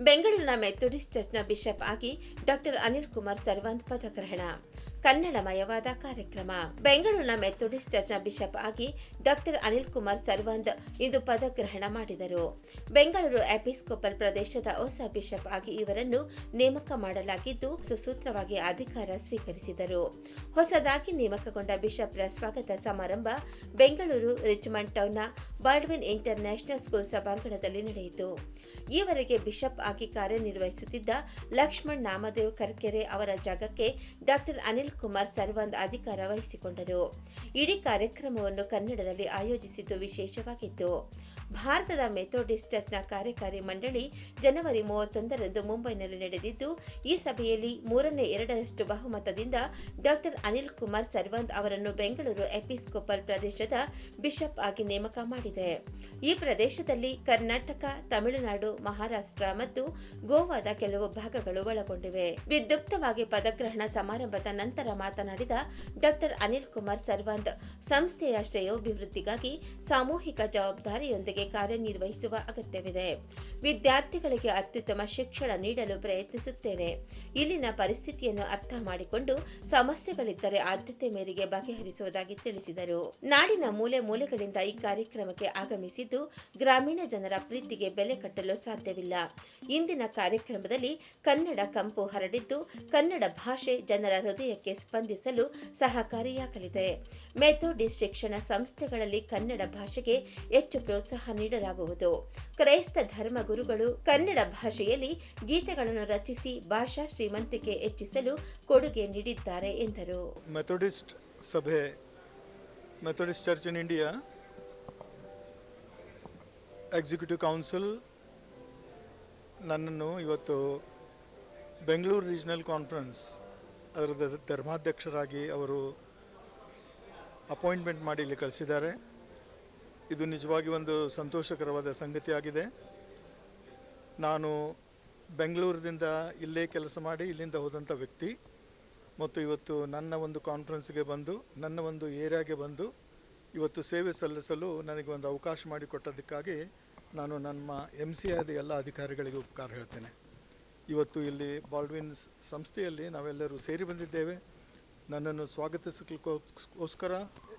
ಬೆಂಗಳೂರಿನ ಮೆಥೋಡಿಸ್ಟ್ ಚರ್ಚ್ನ ಬಿಷಪ್ ಆಗಿ ಡಾಕ್ಟರ್ ಅನಿಲ್ ಕುಮಾರ್ ಸರ್ವಂತ್ ಪದಗ್ರಹಣ. ಕನ್ನಡಮಯವಾದ ಕಾರ್ಯಕ್ರಮ. ಬೆಂಗಳೂರಿನ ಮೆಥೋಡಿಸ್ಟ್ ಚರ್ಚ್ನ ಬಿಷಪ್ ಆಗಿ ಡಾಕ್ಟರ್ ಅನಿಲ್ ಕುಮಾರ್ ಸರ್ವಂದ್ ಇಂದು ಪದಗ್ರಹಣ ಮಾಡಿದರು. ಬೆಂಗಳೂರು ಎಪಿಸ್ಕೋಪಲ್ ಪ್ರದೇಶದ ಹೊಸ ಬಿಷಪ್ ಆಗಿ ಇವರನ್ನು ನೇಮಕ ಮಾಡಲಾಗಿದ್ದು, ಸುಸೂತ್ರವಾಗಿ ಅಧಿಕಾರ ಸ್ವೀಕರಿಸಿದರು. ಹೊಸದಾಗಿ ನೇಮಕಗೊಂಡ ಬಿಷಪ್ರ ಸ್ವಾಗತ ಸಮಾರಂಭ ಬೆಂಗಳೂರು ರಿಚ್ಮಂಡ್ ಟೌನ್ನ ಬಾಡ್ವಿನ್ ಇಂಟರ್ ಸ್ಕೂಲ್ ಸಭಾಂಗಣದಲ್ಲಿ ನಡೆಯಿತು. ಈವರೆಗೆ ಬಿಷಪ್ ಆಗಿ ಕಾರ್ಯನಿರ್ವಹಿಸುತ್ತಿದ್ದ ಲಕ್ಷ್ಮಣ್ ನಾಮದೇವ್ ಕರ್ಕೆರೆ ಅವರ ಜಾಗಕ್ಕೆ ಡಾಕ್ಟರ್ ಅನಿಲ್ ಕುಮಾರ್ ಸರ್ವಂದ್ ಅಧಿಕಾರ ವಹಿಸಿಕೊಂಡರು. ಇಡೀ ಕಾರ್ಯಕ್ರಮವನ್ನು ಕನ್ನಡದಲ್ಲಿ ಆಯೋಜಿಸಿದ್ದು ವಿಶೇಷವಾಗಿತ್ತು. ಭಾರತದ ಮೆಥೋಡಿಸ್ಟ್ ಚರ್ಚ್ನ ಕಾರ್ಯಕಾರಿ ಮಂಡಳಿ ಜನವರಿ ಮೂವತ್ತೊಂದರಂದು ಮುಂಬೈನಲ್ಲಿ ನಡೆದಿದ್ದು, ಈ ಸಭೆಯಲ್ಲಿ ಮೂರನೇ ಎರಡರಷ್ಟು ಬಹುಮತದಿಂದ ಡಾಕ್ಟರ್ ಅನಿಲ್ ಕುಮಾರ್ ಸರ್ವಂತ್ ಅವರನ್ನು ಬೆಂಗಳೂರು ಎಪಿಸ್ಕೋಪಲ್ ಪ್ರದೇಶದ ಬಿಷಪ್ ಆಗಿ ನೇಮಕ ಮಾಡಿದೆ. ಈ ಪ್ರದೇಶದಲ್ಲಿ ಕರ್ನಾಟಕ, ತಮಿಳುನಾಡು, ಮಹಾರಾಷ್ಟ್ರ ಮತ್ತು ಗೋವಾದ ಕೆಲವು ಭಾಗಗಳು ಒಳಗೊಂಡಿವೆ. ವಿದ್ಯುಕ್ತವಾಗಿ ಪದಗ್ರಹಣ ಸಮಾರಂಭದ ನಂತರ ಮಾತನಾಡಿದ ಡಾಕ್ಟರ್ ಅನಿಲ್ ಕುಮಾರ್ ಸರ್ವಂತ್, ಸಂಸ್ಥೆಯ ಶ್ರೇಯೋಭಿವೃದ್ಧಿಗಾಗಿ ಸಾಮೂಹಿಕ ಜವಾಬ್ದಾರಿಯೊಂದಿಗೆ ಕಾರ್ಯನಿರ್ವಹಿಸುವ ಅಗತ್ಯವಿದೆ. ವಿದ್ಯಾರ್ಥಿಗಳಿಗೆ ಅತ್ಯುತ್ತಮ ಶಿಕ್ಷಣ ನೀಡಲು ಪ್ರಯತ್ನಿಸುತ್ತೇನೆ. ಇಲ್ಲಿನ ಪರಿಸ್ಥಿತಿಯನ್ನು ಅರ್ಥ ಮಾಡಿಕೊಂಡು ಸಮಸ್ಯೆಗಳಿದ್ದರೆ ಆದ್ಯತೆ ಮೇರೆಗೆ ಬಗೆಹರಿಸುವುದಾಗಿ ತಿಳಿಸಿದರು. ನಾಡಿನ ಮೂಲೆ ಮೂಲೆಗಳಿಂದ ಈ ಕಾರ್ಯಕ್ರಮಕ್ಕೆ ಆಗಮಿಸಿದ್ದು ಗ್ರಾಮೀಣ ಜನರ ಪ್ರೀತಿಗೆ ಬೆಲೆ ಕಟ್ಟಲು ಸಾಧ್ಯವಿಲ್ಲ. ಇಂದಿನ ಕಾರ್ಯಕ್ರಮದಲ್ಲಿ ಕನ್ನಡ ಕಂಪು ಹರಡಿದ್ದು ಕನ್ನಡ ಭಾಷೆ ಜನರ ಹೃದಯಕ್ಕೆ ಸ್ಪಂದಿಸಲು ಸಹಕಾರಿಯಾಗಲಿದೆ. ಮೆಥೋಡಿಸ್ಟ್ ಶಿಕ್ಷಣ ಸಂಸ್ಥೆಗಳಲ್ಲಿ ಕನ್ನಡ ಭಾಷೆಗೆ ಹೆಚ್ಚು ಪ್ರೋತ್ಸಾಹ ನೀಡಲಾಗುವುದು. ಕ್ರೈಸ್ತ ಧರ್ಮ ಗುರುಗಳು ಕನ್ನಡ ಭಾಷೆಯಲ್ಲಿ ಗೀತೆಗಳನ್ನು ರಚಿಸಿ ಭಾಷಾ ಶ್ರೀಮಂತಿಕೆ ಹೆಚ್ಚಿಸಲು ಕೊಡುಗೆ ನೀಡಿದ್ದಾರೆ ಎಂದರು. ಮೆಥೋಡಿಸ್ಟ್ ಸಭೆ, Methodist church in India, executive council ನನ್ನನ್ನು ಇವತ್ತು ಬೆಂಗಳೂರು ರೀಜನಲ್ ಕಾನ್ಫರೆನ್ಸ್, ಅದರ ಧರ್ಮಾಧ್ಯಕ್ಷರಾಗಿ ಅವರು ಅಪಾಯಿಂಟ್ಮೆಂಟ್ ಮಾಡಿ ಇಲ್ಲಿ ಕಳಿಸಿದ್ದಾರೆ. ಇದು ನಿಜವಾಗಿ ಒಂದು ಸಂತೋಷಕರವಾದ ಸಂಗತಿಯಾಗಿದೆ. ನಾನು ಬೆಂಗಳೂರಿನಿಂದ ಇಲ್ಲೇ ಕೆಲಸ ಮಾಡಿ ಇಲ್ಲಿಂದ ಹೋದಂಥ ವ್ಯಕ್ತಿ. ಮತ್ತು ಇವತ್ತು ನನ್ನ ಒಂದು ಕಾನ್ಫರೆನ್ಸ್ಗೆ ಬಂದು, ನನ್ನ ಒಂದು ಏರಿಯಾಗೆ ಬಂದು, ಇವತ್ತು ಸೇವೆ ಸಲ್ಲಿಸಲು ನನಗೆ ಒಂದು ಅವಕಾಶ ಮಾಡಿಕೊಟ್ಟದಕ್ಕಾಗಿ ನಾನು ನಮ್ಮ ಎಂ ಸಿ ಆದ ಎಲ್ಲ ಅಧಿಕಾರಿಗಳಿಗೆ ಉಪಕಾರ ಹೇಳ್ತೇನೆ. ಇವತ್ತು ಇಲ್ಲಿ ಬಾಲ್ಡ್ವಿನ್ಸ್ ಸಂಸ್ಥೆಯಲ್ಲಿ ನಾವೆಲ್ಲರೂ ಸೇರಿ ಬಂದಿದ್ದೇವೆ. ನನ್ನನ್ನು ಸ್ವಾಗತಿಸಲಿಕ್ಕೋಸ್ಕರ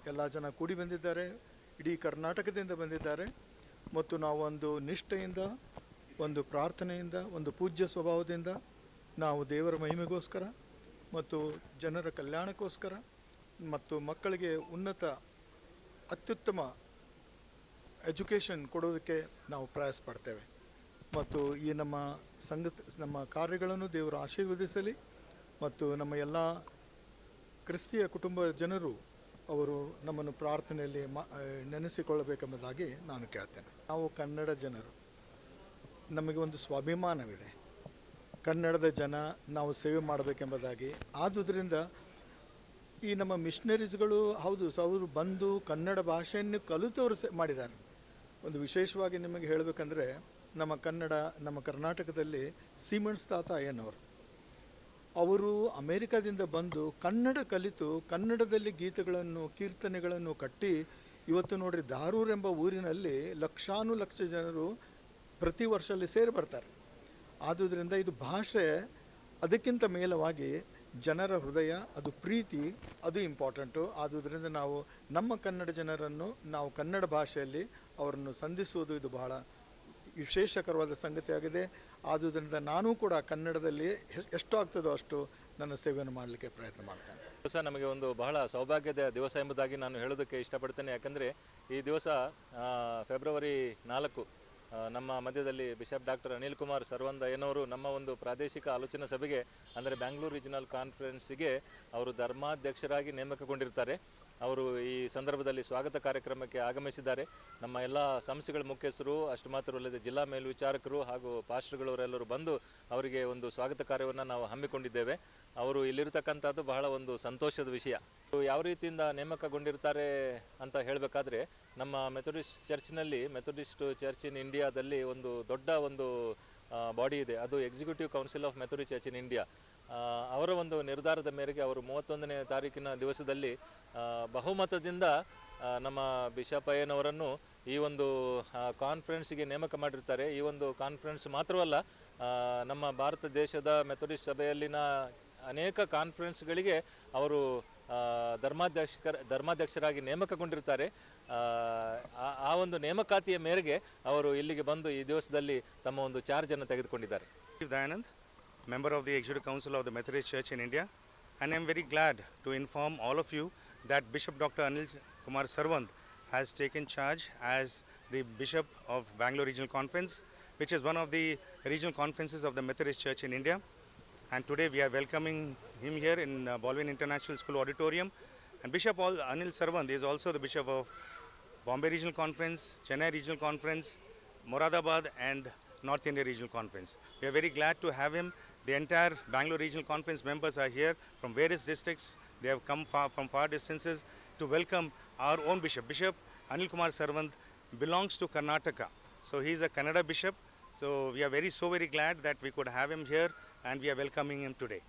ಎಲ್ಲ ಜನ ಕೂಡಿ ಬಂದಿದ್ದಾರೆ. ಇಡೀ ಕರ್ನಾಟಕದಿಂದ ಬಂದಿದ್ದಾರೆ. ಮತ್ತು ನಾವು ಒಂದು ನಿಷ್ಠೆಯಿಂದ, ಒಂದು ಪ್ರಾರ್ಥನೆಯಿಂದ, ಒಂದು ಪೂಜ್ಯ ಸ್ವಭಾವದಿಂದ ನಾವು ದೇವರ ಮಹಿಮೆಗೋಸ್ಕರ ಮತ್ತು ಜನರ ಕಲ್ಯಾಣಕ್ಕೋಸ್ಕರ ಮತ್ತು ಮಕ್ಕಳಿಗೆ ಉನ್ನತ, ಅತ್ಯುತ್ತಮ ಎಜುಕೇಷನ್ ಕೊಡೋದಕ್ಕೆ ನಾವು ಪ್ರಯಾಸ ಪಡ್ತೇವೆ. ಮತ್ತು ಈ ನಮ್ಮ ಸಂಗತಿ, ನಮ್ಮ ಕಾರ್ಯಗಳನ್ನು ದೇವರು ಆಶೀರ್ವದಿಸಲಿ. ಮತ್ತು ನಮ್ಮ ಎಲ್ಲ ಕ್ರಿಸ್ತಿಯ ಕುಟುಂಬ ಜನರು ಅವರು ನಮ್ಮನ್ನು ಪ್ರಾರ್ಥನೆಯಲ್ಲಿ ಮ ನೆನೆಸಿಕೊಳ್ಳಬೇಕೆಂಬುದಾಗಿ ನಾನು ಕೇಳ್ತೇನೆ. ನಾವು ಕನ್ನಡ ಜನರು, ನಮಗೆ ಒಂದು ಸ್ವಾಭಿಮಾನವಿದೆ. ಕನ್ನಡದ ಜನ ನಾವು ಸೇವೆ ಮಾಡಬೇಕೆಂಬುದಾಗಿ. ಆದುದರಿಂದ ಈ ನಮ್ಮ ಮಿಷನರೀಸ್ಗಳು ಹೌದು ಅವರು ಬಂದು ಕನ್ನಡ ಭಾಷೆಯನ್ನು ಕಲಿತವರು ಮಾಡಿದ್ದಾರೆ. ಒಂದು ವಿಶೇಷವಾಗಿ ನಿಮಗೆ ಹೇಳಬೇಕಂದ್ರೆ ನಮ್ಮ ಕನ್ನಡ, ನಮ್ಮ ಕರ್ನಾಟಕದಲ್ಲಿ ಸೀಮೆಂಟ್ಸ್ ತಾತ ಅಯ್ಯನವರು ಅವರು ಅಮೇರಿಕಾದಿಂದ ಬಂದು ಕನ್ನಡ ಕಲಿತು ಕನ್ನಡದಲ್ಲಿ ಗೀತೆಗಳನ್ನು, ಕೀರ್ತನೆಗಳನ್ನು ಕಟ್ಟಿ ಇವತ್ತು ನೋಡ್ರಿ ಧಾರೂರ್ ಎಂಬ ಊರಿನಲ್ಲಿ ಲಕ್ಷಾನು ಲಕ್ಷ ಜನರು ಪ್ರತಿ ವರ್ಷ ಅಲ್ಲಿ ಸೇರಿ ಬರ್ತಾರೆ. ಆದುದರಿಂದ ಇದು ಭಾಷೆ ಅದಕ್ಕಿಂತ ಮೇಲವಾಗಿ ಜನರ ಹೃದಯ, ಅದು ಪ್ರೀತಿ, ಅದು ಇಂಪಾರ್ಟೆಂಟು. ಆದುದರಿಂದ ನಾವು ನಮ್ಮ ಕನ್ನಡ ಜನರನ್ನು ನಾವು ಕನ್ನಡ ಭಾಷೆಯಲ್ಲಿ ಅವರನ್ನು ಸಂಧಿಸುವುದು ಇದು ಬಹಳ ವಿಶೇಷಕರವಾದ ಸಂಗತಿಯಾಗಿದೆ ಆದುದರಿಂದ ನಾನು ಕೂಡ ಕನ್ನಡದಲ್ಲಿ ಎಷ್ಟು ಆಗ್ತದೋ ಅಷ್ಟು ನನ್ನ ಸೇವೆಯನ್ನು ಮಾಡಲಿಕ್ಕೆ ಪ್ರಯತ್ನ ಮಾಡ್ತೇನೆ. ದಿವಸ ನಮಗೆ ಒಂದು ಬಹಳ ಸೌಭಾಗ್ಯದ ದಿವಸ ಎಂಬುದಾಗಿ ನಾನು ಹೇಳೋದಕ್ಕೆ ಇಷ್ಟಪಡ್ತೇನೆ. ಯಾಕಂದರೆ ಈ ದಿವಸ ಫೆಬ್ರವರಿ ನಾಲ್ಕು ನಮ್ಮ ಮಧ್ಯದಲ್ಲಿ ಬಿಷಪ್ ಡಾಕ್ಟರ್ ಅನಿಲ್ ಕುಮಾರ್ ಸರ್ವಂದ ಏನವರು ನಮ್ಮ ಒಂದು ಪ್ರಾದೇಶಿಕ ಆಲೋಚನಾ ಸಭೆಗೆ, ಅಂದರೆ ಬ್ಯಾಂಗ್ಳೂರು ರೀಜನಲ್ ಕಾನ್ಫರೆನ್ಸಿಗೆ ಅವರು ಧರ್ಮಾಧ್ಯಕ್ಷರಾಗಿ ನೇಮಕಗೊಂಡಿರ್ತಾರೆ. ಅವರು ಈ ಸಂದರ್ಭದಲ್ಲಿ ಸ್ವಾಗತ ಕಾರ್ಯಕ್ರಮಕ್ಕೆ ಆಗಮಿಸಿದ್ದಾರೆ. ನಮ್ಮ ಎಲ್ಲ ಸಂಸ್ಥೆಗಳ ಮುಖ್ಯಸ್ಥರು, ಅಷ್ಟು ಮಾತ್ರವಲ್ಲದೆ ಜಿಲ್ಲಾ ಮೇಲ್ವಿಚಾರಕರು ಹಾಗೂ ಪಾಸ್ಟರ್ಗಳವರೆಲ್ಲರೂ ಬಂದು ಅವರಿಗೆ ಒಂದು ಸ್ವಾಗತ ಕಾರ್ಯವನ್ನು ನಾವು ಹಮ್ಮಿಕೊಂಡಿದ್ದೇವೆ. ಅವರು ಇಲ್ಲಿರ್ತಕ್ಕಂಥದ್ದು ಬಹಳ ಒಂದು ಸಂತೋಷದ ವಿಷಯ. ಯಾವ ರೀತಿಯಿಂದ ನೇಮಕಗೊಂಡಿರ್ತಾರೆ ಅಂತ ಹೇಳಬೇಕಾದ್ರೆ, ನಮ್ಮ ಮೆಥೋಡಿಸ್ಟ್ ಚರ್ಚ್ನಲ್ಲಿ, ಮೆಥೋಡಿಸ್ಟ್ ಚರ್ಚ್ ಇನ್ ಇಂಡಿಯಾದಲ್ಲಿ ಒಂದು ದೊಡ್ಡ ಒಂದು ಬಾಡಿ ಇದೆ. ಅದು executive council of Methodist church in India ಅವರ ಒಂದು ನಿರ್ಧಾರದ ಮೇರೆಗೆ ಅವರು ಮೂವತ್ತೊಂದನೇ ತಾರೀಕಿನ ದಿವಸದಲ್ಲಿ ಬಹುಮತದಿಂದ ನಮ್ಮ ಬಿಷಪ್ ಅಯ್ಯನವರನ್ನು ಈ ಒಂದು ಕಾನ್ಫರೆನ್ಸ್ಗೆ ನೇಮಕ ಮಾಡಿರ್ತಾರೆ. ಈ ಒಂದು ಕಾನ್ಫರೆನ್ಸ್ ಮಾತ್ರವಲ್ಲ ನಮ್ಮ ಭಾರತ ದೇಶದ ಮೆಥೋಡಿಸ್ಟ್ ಸಭೆಯಲ್ಲಿನ ಅನೇಕ ಕಾನ್ಫರೆನ್ಸ್ಗಳಿಗೆ ಅವರು ಧರ್ಮಾಧ್ಯಕ್ಷಕರ, ಧರ್ಮಾಧ್ಯಕ್ಷರಾಗಿ ನೇಮಕಗೊಂಡಿರ್ತಾರೆ. ಒಂದು ನೇಮಕಾತಿಯ ಮೇರೆಗೆ ಅವರು ಇಲ್ಲಿಗೆ ಬಂದು ಈ ದಿವಸದಲ್ಲಿ ತಮ್ಮ ಒಂದು ಚಾರ್ಜ್ ಅನ್ನು ತೆಗೆದುಕೊಂಡಿದ್ದಾರೆ. Dayanand member of the executive council of the Methodist church in India and I am very glad to inform all of you that bishop doctor Anil Kumar Sarvant has taken charge as the bishop of Bangalore regional conference which is one of the regional conferences of the Methodist church in India and today we are welcoming him here in Baldwin international school auditorium and bishop all Anil Sarvant is also the bishop of Bombay Regional Conference, Chennai Regional Conference, Moradabad and North India Regional Conference. We are very glad to have him. The entire Bangalore Regional Conference members are here from various districts. They have come far, from far distances to welcome our own bishop. Bishop Anil Kumar Sarvant belongs to Karnataka. So he is a Kannada bishop. So we are very so very glad that we could have him here and we are welcoming him today.